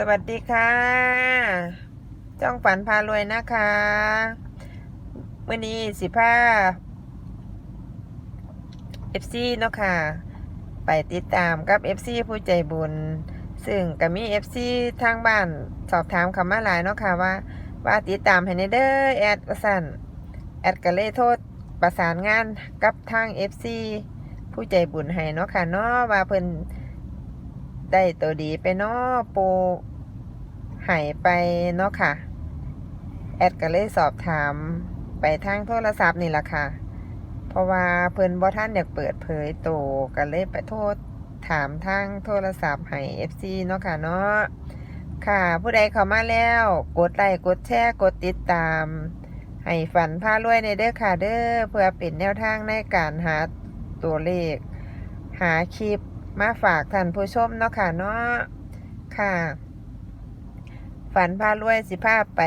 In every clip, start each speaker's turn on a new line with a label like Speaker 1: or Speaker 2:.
Speaker 1: สวัสดีค่ะ จ้องฝันพารวยนะคะวันนี้สิผ้าเอฟซีเนาะค่ะ ไปติดตามกับเอฟซีผู้ใจบุญ ซึ่งก็มีเอฟซีทางบ้านสอบถามคำมาหลายเนาะค่ะว่า ว่าติดตามให้ในเด้อแอดสันแอดก็เลยโทษประสานงานกับทางเอฟซีผู้ใจบุญให้เนาะค่ะเนาะว่าเพิ่น ได้ตัวดีไปเนาะปูหายไปเนาะค่ะ แอดก็เลยสอบถามไปทางโทรศัพท์นี่แหละค่ะ เพราะว่าเพิ่นบ่ท่านอยากเปิดเผยโตวก็เลยไปโทษถามทางโทรศัพท์ให้ FC เนาะค่ะเนาะค่ะ ผู้ใดเข้ามาแล้ว กดไลค์กดแชร์กดติดตาม ให้ฝันพารวยในเด้อค่ะเด้อเพื่อเป็นแนวทางในการหาตัวเลข หาคลิป มาฝากท่านผู้ชมเนาะค่ะเนาะค่ะ ฝันพารวยสิภาพไป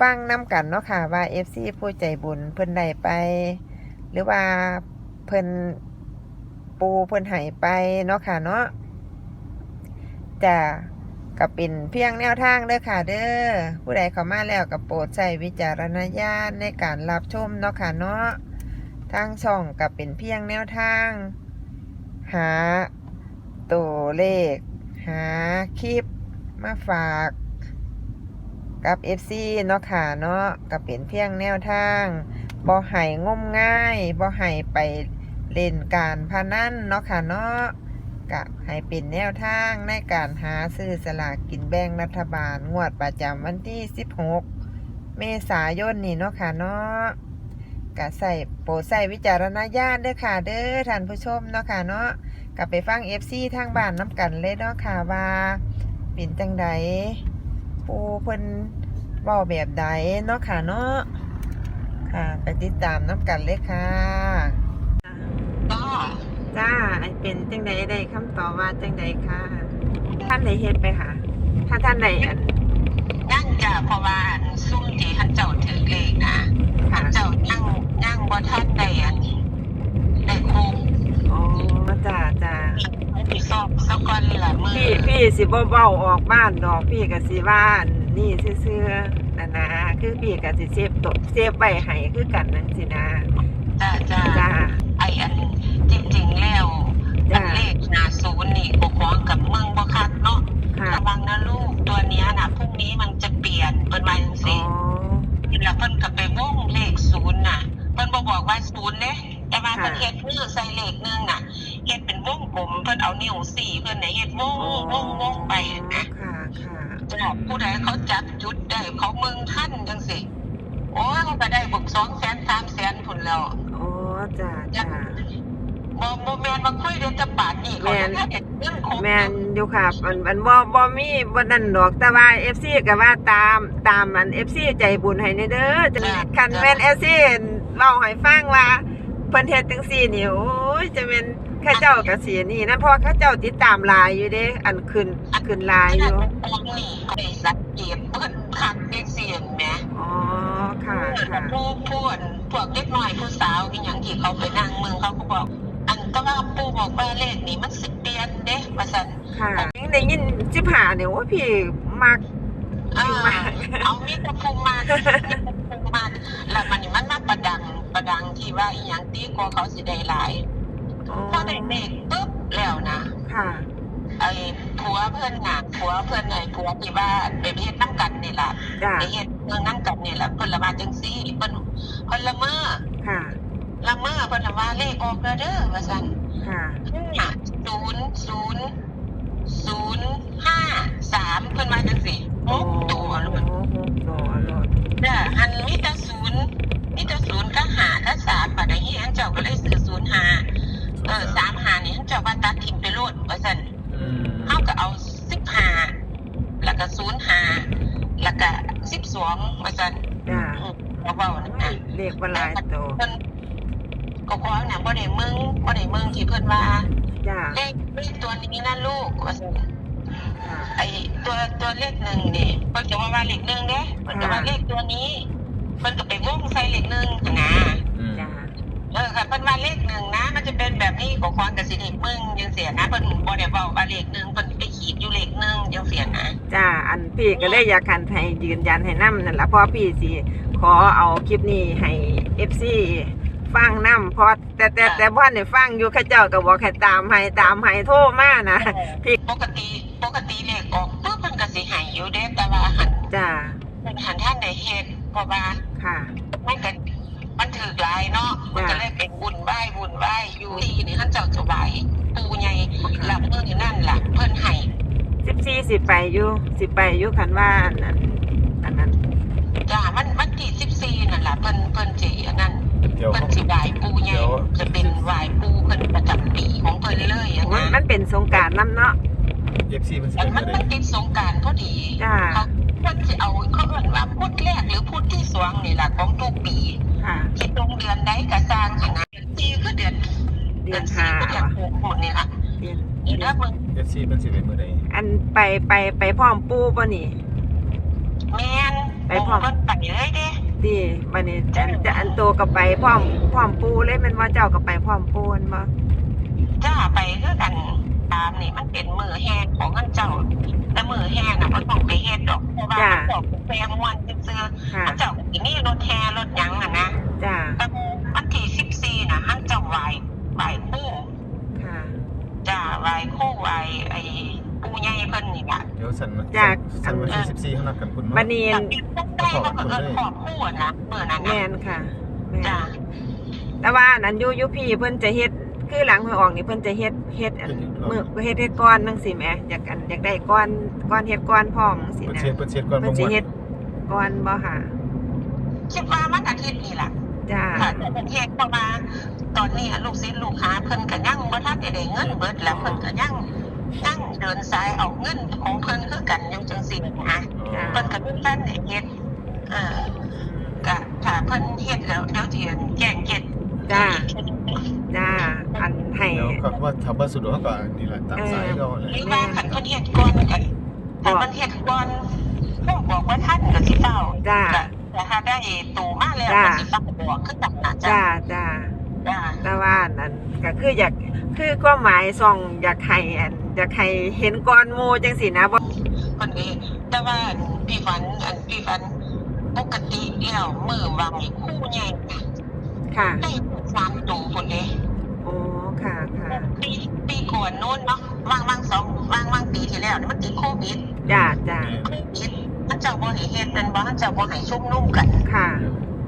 Speaker 1: ฟังน้ำกันเนาะค่ะ ว่า FC ผู้ใจบุญเพิ่นได้ไป หรือว่าเพิ่นปูเพิ่นใหายไปเนาะค่ะเนาะจะกับเป็นเพียงแนวทางเด้อค่ะ เด้อผู้ใดเข้ามาแล้วกับโปรดใช้วิจารณญาณในการรับชมเนาะค่ะเนาะทางช่องกับเป็นเพียงแนวทาง หาตัวเลข หาคลิปมาฝากกับ FC เนาะค่ะเนาะก็เป็นเพียงแนวทางบ่ให้งมง่ายบ่ให้ไปเล่นการพนันเนาะค่ะเนาะก็ให้เป็นแนวทางในการหาซื้อสลากกินแบ่งรัฐบาลงวดประจำวันที่ 16 เมษายนนี่เนาะค่ะเนาะ ก็ใส่โปรดใส่วิจารณญาณเด้อค่ะเด้อท่านผู้ชมเนาะค่ะเนาะกลับไปฟัง FC ทางบ้านน้ำกันเลยเนาะค่ะว่าเป็นจังใดปูเพิ่นเว้าแบบใดเนาะค่ะเนาะค่ะไปติดตามน้ำกันเลยค่ะ
Speaker 2: ก็
Speaker 1: จ้าไอเป็นจังใดได้คำตอบว่าจังใดค่ะ ท่านใดเฮ็ดไปค่ะถ้าท่านใดอัน
Speaker 2: นั่งจะเพราะว่าซุ่มที่ท่านเจ้าถือเลขนะ
Speaker 1: ค่ะ
Speaker 2: ท่านเจ้านั่งนั่งบ่ท่านได้อันได้คุม
Speaker 1: อ๋อจ้าจ้า
Speaker 2: พี่ซอกสกอนละมือ
Speaker 1: พี่พี่ สิบ่เว้าออกบ้านดอกพี่ก็สิว่าอันนี่ซื่อๆนะนะคือพี่ก็สิเซฟตกเซฟไว้ให้คือกันนั่นสินะ
Speaker 2: จ้าจ้า
Speaker 1: จ้ะ
Speaker 2: ผู้ใดเขาจับจุดได้เขาเมืองท่านจังสิโอ้ยเขาก็ได้บุกสองแสนสามแสนพุ่นแล้ว
Speaker 1: อ๋อจ้าจ้า
Speaker 2: บ่บ่แม่นมาคุยเรื่องจะบาทนี่เขา
Speaker 1: แม่น
Speaker 2: จะได้เงินครบ
Speaker 1: แม่นอยู่ค่ะอันอันบ่บ่มีบ่นั่นดอกแต่ว่า FC ก็ว่าตามตามอัน FC ใจบุญให้แน่เด้อจะคันแม่น FC เล่าให้ฟังว่าเพิ่นเฮ็ดจังซี่นี่โอ้ยจะแม่น ข้าเจ้าก็สินี่นั่นเพราะว่าข้าเจ้าติดตามหลายอยู่เด้ อันขึ้นขึ้นหลายอยู่
Speaker 2: ตอนนี้เขาได้สังเกตเพิ่นคักได้เสียงแหม
Speaker 1: อ๋อค่ะค่ะ
Speaker 2: ผู้ผู้อันพวกเด็กน้อยผู้สาวอีหยังที่เขาไปนั่งเมืองเขาก็บอก อันก็ว่าปู่บอกว่าเลขนี้มันสิเปลี่ยนเด้ว่าซั่น
Speaker 1: ค่ะยังได้ยินสิบหาเนี่ยว่าพี่มัก
Speaker 2: เออเอามีแต่ภูมิมามีแต่ภูมิมาแล้วมันนี่มันมาประดังประดังที่ว่าอีหยังตีกว่าเขาสิได้หลาย
Speaker 1: อ๋อ
Speaker 2: พอได้เลขปุ๊บแล้วนะ
Speaker 1: ค่ะ
Speaker 2: ไอ้ผัวเพื่อนน่ะผัวเพื่อนไอ้ผัวที่ว่าไปเฮ็ดน้ำกันนี่ล่ะ
Speaker 1: จ้า
Speaker 2: ไปเฮ็ดเมืองน้ำกันนี่ล่ะเพิ่นละว่าจังซี่เพิ่นเพิ่นละเมอ
Speaker 1: ค่ะ
Speaker 2: ละเมอเพิ่นละว่าเลขออกแล้วเด้อว่าซั่น
Speaker 1: ค่ะ
Speaker 2: ห้าศูนย์ศูนย์ศูนย์ห้าสามเพิ่นมาจังสิโอ้ตัวลูก
Speaker 1: โอ้โหตัวรถ
Speaker 2: จ้ะอันมีแต่ศูนย์มีแต่ศูนย์ก็ จ้าว่าตัดทิ้งไปโลดว่าซั่นเฮาก็เอาสิบหาแล้วก็ศูนย์หาแล้วก็สิบสองว่าซั่น
Speaker 1: จ้า
Speaker 2: อืมเอาเว้านั่นน่ะ
Speaker 1: เรียกว่าหลายตัว
Speaker 2: เพิ่นก็ขอเนี่ยบ่ได้เมืองบ่ได้เมืองที่เพิ่นว่า
Speaker 1: จ้า
Speaker 2: เลขเลขตัวนี้นะลูกว่าซั่น
Speaker 1: ค่ะ
Speaker 2: ไอตัวตัวเลขหนึ่งนี่มันจะว่าว่าเลขหนึ่งเด้มันจะว่าเลขตัวนี้มันก็ไปวงใส่เลขหนึ่งนะ
Speaker 1: จ้า
Speaker 2: เออค่ะเพิ่นว่าเลขหนึ่งนะ มันจะเป็นแบบนี้ของควางกับสิเด็กมึงยังเสียนะเพิ่นบ่ได้บอกว่าเลขหนึ่งเพิ่นไปขีดอยู่เลขหนึ่งยังเสียนะ
Speaker 1: จ้าอันพี่ก็เลยอยากคันให้ยืนยันให้นํนั่นล่ะเพราะพี่สิขอเอาคลิปนี้ให้ FC ฟังนํเพราะแต่แต่แต่บ่ได้ฟังอยู่เขาเจ้าก็บอกให้ตามให้ตามให้โทรมานะพี่
Speaker 2: ปกติปกติเลขออกปุ๊บมันก็สิใหายอยู่เด้แต่ว่าหัน
Speaker 1: จ้า
Speaker 2: มันหันท่านได้เฮ็ดเพราะว่า
Speaker 1: ค่ะ
Speaker 2: มันก็มันถือหลายเนาะมัน ก็เลยเป็นบุญไหว้บุญไหว้อยู่ที่นี่ท่านเจ้าจะไหวปูใหญ่หลับเมื่อนี่นั่นล่ะเพิ่นให้
Speaker 1: 14สิไปอยู่สิไปอยู่คันว่าอันนั้นอันนั้น
Speaker 2: จ้ามันมันที่สิบสี่นั่นล่ะเพิ่นเพิ่นสิอันนั้น
Speaker 3: เดี๋ยว
Speaker 2: เพิ่นสิไหวปูใหญ่จะเป็นไหวปูเพิ่นประจำปีของเพิ่นเลยอะ
Speaker 1: มัน
Speaker 2: นะ
Speaker 1: มันเป็นสงกรารน้ำเนาะ
Speaker 3: เอฟซีมันสิ
Speaker 2: มัน
Speaker 3: เป็
Speaker 2: มันน
Speaker 3: อะไร
Speaker 2: มันติดสงกรารพอดี
Speaker 1: จ้า
Speaker 2: เขา เพิ่นสิเอาเขาเอิ้นว่าพุธแรกหรือพุธที่สองนี่ล่ะของทุกปี
Speaker 1: ค่ะ
Speaker 2: ที่ตรงเดือนใดก็สร้างขนาดสี่คือเดือน
Speaker 1: เดือน
Speaker 2: สี่
Speaker 1: ห้า
Speaker 2: คือเดือน
Speaker 1: ว่ะ
Speaker 2: หกหมดนี่ล่ะ
Speaker 1: เดือน
Speaker 2: อีกแล้วมึง
Speaker 3: เอฟซีมันสิเป็นมือใด
Speaker 1: อันไปไปไปพร้อมปูป่ะนี่
Speaker 2: แม่น
Speaker 1: ไปพร้อม
Speaker 2: เพิ่นไปเลยเด้
Speaker 1: ดีบันนี้อันจะอันโตกับไปพร้อมพร้อมปูเลยแมันว่าเจ้ากับไปพร้อมปูแมันบ่
Speaker 2: จ้าไปคือกัน ตามนี่มันเป็นมือแห้งของเงินเจ้า แต่มือแห้งน่ะมันต้องไปเฮ็ดดอกเพราะว่ามันดอกแพงวันซื่อๆ
Speaker 1: ค่ะ
Speaker 2: มันเจ้าสิมีรถแห่รถหยังน่ะนะ
Speaker 1: จ้า
Speaker 2: แต่วันที่สิบสี่น่ะหันเจ้าไหวไหวคู่
Speaker 1: ค่ะ
Speaker 2: จ้าไหวคู่ไหวไอ้ปูใหญ่เพิ่นนี่ล่ะ
Speaker 3: เดี๋ยวสัน
Speaker 1: จาก
Speaker 3: สันวันที่สิบสี่เขานัดกันคุณ
Speaker 1: บันนี้
Speaker 2: จากที่ต้องได้ก็เอิ้นขอบคู่อะนะเมื่อนั้น
Speaker 1: แม
Speaker 2: นะ
Speaker 1: นค่ะแม่น
Speaker 2: จ้า
Speaker 1: แต่ว่าอันนั้นอยูอยูพี่เพิ่นจะเฮ็ด คือหลังหวยออกนี่เพิ่นจะเฮ็ดเฮ็ดอันมือเฮ็ดเฮ็ดก้อนจังซี่แหมอยากอันอยากได้ก้อนก้อนเฮ็ดก้อนพร้อมจังซี่
Speaker 3: เปิด
Speaker 1: นะ
Speaker 3: เชียร์เปิดเชียร์ก่อน
Speaker 1: เพิ่นสิเฮ็ดก้อนบ่ค่ะ
Speaker 2: คิดว่ามันอาทิตย์นี้ล่ะ
Speaker 1: จ้า
Speaker 2: ค่ะแต่ประเทศประมาณตอนนี้อะลูกศิษย์ลูกหาเพิ่นก็ยังบ่ทันได้ได้เงินเบิดแล้วเพิ่นก็ยังยังเดินสายเอาเงินของเพิ่นคือกันอยู่จังซี่นะ
Speaker 3: อ๋อ
Speaker 2: เพิ่นก็เพิ่นท่านได้เฮ็ดเอ่อก็ถ้าเพิ่นเฮ็ดแล้วเดี๋ยวสิแจ้งเฮ็ด
Speaker 1: จ้าจ้าอันให้
Speaker 3: เดี๋ย วเขาว่าทำบ้านสุดเขาก็นี่แหละตามสายเขาเลย
Speaker 2: หรือว่าคันเพิ่นเฮ็ดก่อนกันถ้าเพิ่นเฮ็ดก่อนผมบอกว่าท่านก็สิเฝ้า
Speaker 1: จ้า
Speaker 2: ก็แต่ถ้าได้ตูมาแล้ว
Speaker 1: จ้า
Speaker 2: ก็สิเฝ้าบอกคือกันนะ
Speaker 1: จ้า
Speaker 2: จ้า
Speaker 1: จ้า
Speaker 2: จ้า
Speaker 1: แต่ว่านั่นก็คืออยากคือความหมายส่องอยากให้อันอยากให้เห็นก้อนหมูจังสินะบ่
Speaker 2: คนนี้แต่ว่าพี่ฝันอันพี่ฝันปกติแล้วมือวางนี่คู่ใหญ่
Speaker 1: ค่ะ
Speaker 2: ได้สามตัวคนนี้
Speaker 1: โอ้ค่ะค่ะ
Speaker 2: ปีปีก่อนนู้นเนาะวางวางสองวางวางปีที่แล้วนี่มันติดโควิด
Speaker 1: จ้าจ้า
Speaker 2: โควิดมันเจ้าบ่ให้เฮ็ดมันบ่มันเจ้าบ่ให้ชุ่มนุ่มกัน
Speaker 1: ค่ะ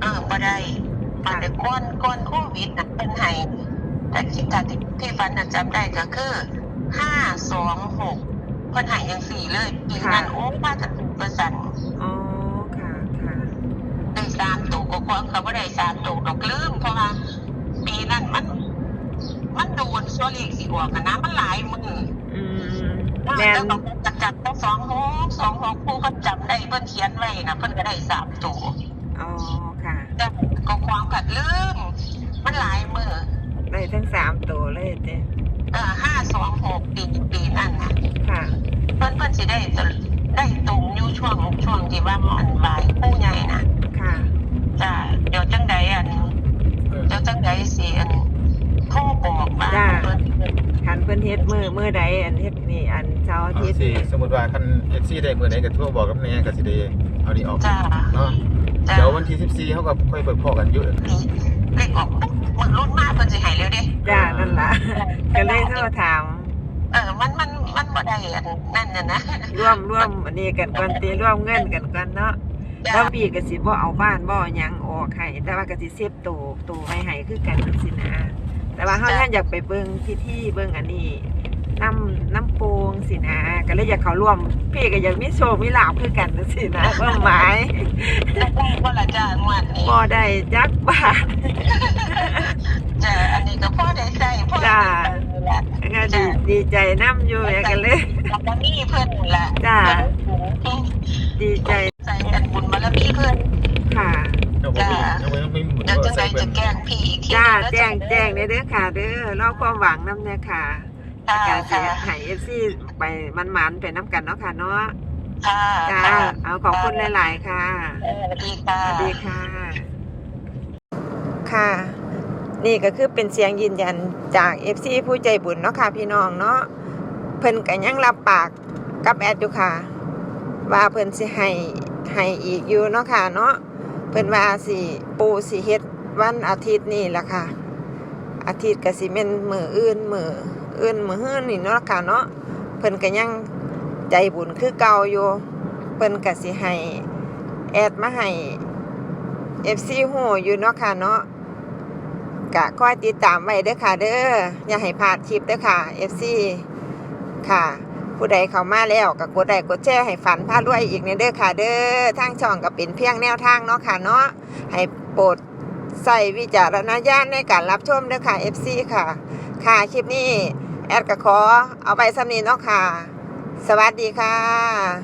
Speaker 2: เออบ่ได้มาแต่ก่อนก่อนโควิดน่ะเป็นให้แต่ที่แต่ที่ที่ฝันน่ะจำได้ก็คือห้าสองหกเพิ่นให้จังสี่เลยปีนั้นโอ้มาจะถูกประสัน
Speaker 1: อ๋อค่ะค่ะ
Speaker 2: ได้สามตัวก็ควงเขาว่าได้สามตัวดอกลืมเพราะว่าปีนั้นมัน มันโดนโซลีกสีอวกกันนะมันหลายมือ
Speaker 1: อืม
Speaker 2: ว่า
Speaker 1: แม่น
Speaker 2: แล้วก็จับจับต้องสองหกสองหกผู้เขาจำได้เพิ่นเขียนไว้นะเพิ่นก็ได้สามตัว
Speaker 1: อ๋อค่ะ
Speaker 2: แต่ก็ความกัดลืมมันหลายมือ
Speaker 1: ได้ทั้งสามตัวเลยเจ้
Speaker 2: เออห้าสองหกปีปีนั่นนะ
Speaker 1: ค่ะ
Speaker 2: เพิ่นเพิ่นสิได้ตัวได้ตรงอยู่ช่วงช่วงที่ว่ามันบายผู้ใหญ่นะ
Speaker 1: ค่ะ
Speaker 2: จ้าเดี๋ยวจังใดอัน
Speaker 3: เออ
Speaker 2: เดี๋ยวจังใดสิอัน โทรบอกว่า
Speaker 1: จ้า
Speaker 2: เพิ่น
Speaker 1: คันเพิ่นเฮ็ดมือมือใดอันเฮ็ดนี่อันเช้าร์อา
Speaker 3: เอา
Speaker 1: ทิตย์
Speaker 3: สิสมมติว่าคันเอฟซีได้มือไหนก็ทั่วบอกกับแน่ก็สิได้เอานี่ออก
Speaker 2: จ้า
Speaker 3: เนาะ
Speaker 2: จ้า
Speaker 3: เดี๋ยววันที่สิบสี่เขาก็ค่อยเปิดพ่อกันเยอะ
Speaker 2: นี่เลขออกปุ๊บมือรุ่นมากเพิ่นสิให้เร็วเด้
Speaker 1: จ้านั่นล่ะ ก็เลยโทรถาม
Speaker 2: เออมันมันมันบ่ได้อันนั่นน่ะนะ
Speaker 1: ร่วมร่วมอันนี้กันก่อนตีร่วมเงินกันก่อนเนาะ
Speaker 2: จ้า
Speaker 1: แล้วพี่ก็สิบ่เอาบ้านบ่หยังออกให้แต่ว่าก็สิเซฟตู้ตู้ไว้ให้คือกันจังซี่นะ แต่ว่าเฮาท่านอยากไปเบิ่งพิธีเบิ่งอันนี้น้ำน้ำโปงสินะ ก็เลยอยากเข้าร่วม พี่ก็อยากมีโชคมีลาภคือกันจังซี่นะความหมาย
Speaker 2: ได้บ่ละจ้างวดนี้
Speaker 1: บ่ได้จักบาท
Speaker 2: จ้าอันนี้ก็พอได้ใช้พอได้
Speaker 1: จ้า
Speaker 2: ใช้ละ
Speaker 1: ก็ดีดีใจน้ำอยู่อยากกันเลย
Speaker 2: บารมีเพิ่นนั่นล่ะ
Speaker 1: จ้าดีใจ
Speaker 2: ใส่กันบุญบารมีเพิ่น
Speaker 1: ค่ะ
Speaker 3: เอาไว้ เอาไว้ไม่หมุน
Speaker 2: เดี๋ยว
Speaker 3: ก็
Speaker 2: จังใด
Speaker 3: ใส่เบิ่
Speaker 2: จะ
Speaker 3: ง
Speaker 2: แกล้งพี่อีกที
Speaker 1: จ้า
Speaker 2: นึ
Speaker 1: แจ้ง
Speaker 2: ล้ว
Speaker 1: แจ้งได้เด้อค่ะเด้อรอความหวังน้ำเนี่ยค่ะ
Speaker 2: ค่ะ
Speaker 1: การเสี
Speaker 2: ค่ะ
Speaker 1: ยหายเอฟซีไปมันมันๆไปน้ำกันเนาะค่ะเนาะ
Speaker 2: ค่ะ
Speaker 1: จ้า
Speaker 2: ค่ะ
Speaker 1: เอาขอบคุณหลาย ๆ ค่ะ
Speaker 2: เออสวัสดีค่ะ
Speaker 1: สวัสดีค่ะ ค่ะ นี่ก็คือเป็นเสียงยืนยันจากเอฟซีผู้ใจบุญเนาะค่ะพี่น้องเนาะเพิ่นก็ยังรับปากกับแอดอยู่ค่ะ ว่าเพิ่นสิให้ให้อีกอยู่เนาะค่ะเนาะ เพิ่นว่าสิปูสิเฮ็ดวันอาทิตย์นี่ล่ะค่ะ อาทิตย์ก็สิแม่นมืออื่นมืออื่นมือฮื้นนี่เนาะค่ะเนาะเพิ่นก็ยังใจบุญคือเก่าอยู่เพิ่นก็สิให้แอดมาให้ FC ฮู้อยู่เนาะค่ะเนาะก็คอยติดตามไว้เด้อค่ะ เด้ออย่าให้พลาดคลิปเด้อค่ะ FC ค่ะ ผู้ใดเข้ามาแล้วก็กดไลค์กดแชร์ให้ฝันพาด้วยอีกในเด้อค่ะเด้อทางช่องก็เป็นเพียงแนวทางเนาะค่ะเนาะให้โปรดใส่วิจารณญาณในการรับชมเด้อค่ะ FC ค่ะ ค่ะคลิปนี้แอดก็ขอเอาไปสำนีเนาะค่ะ สวัสดีค่ะ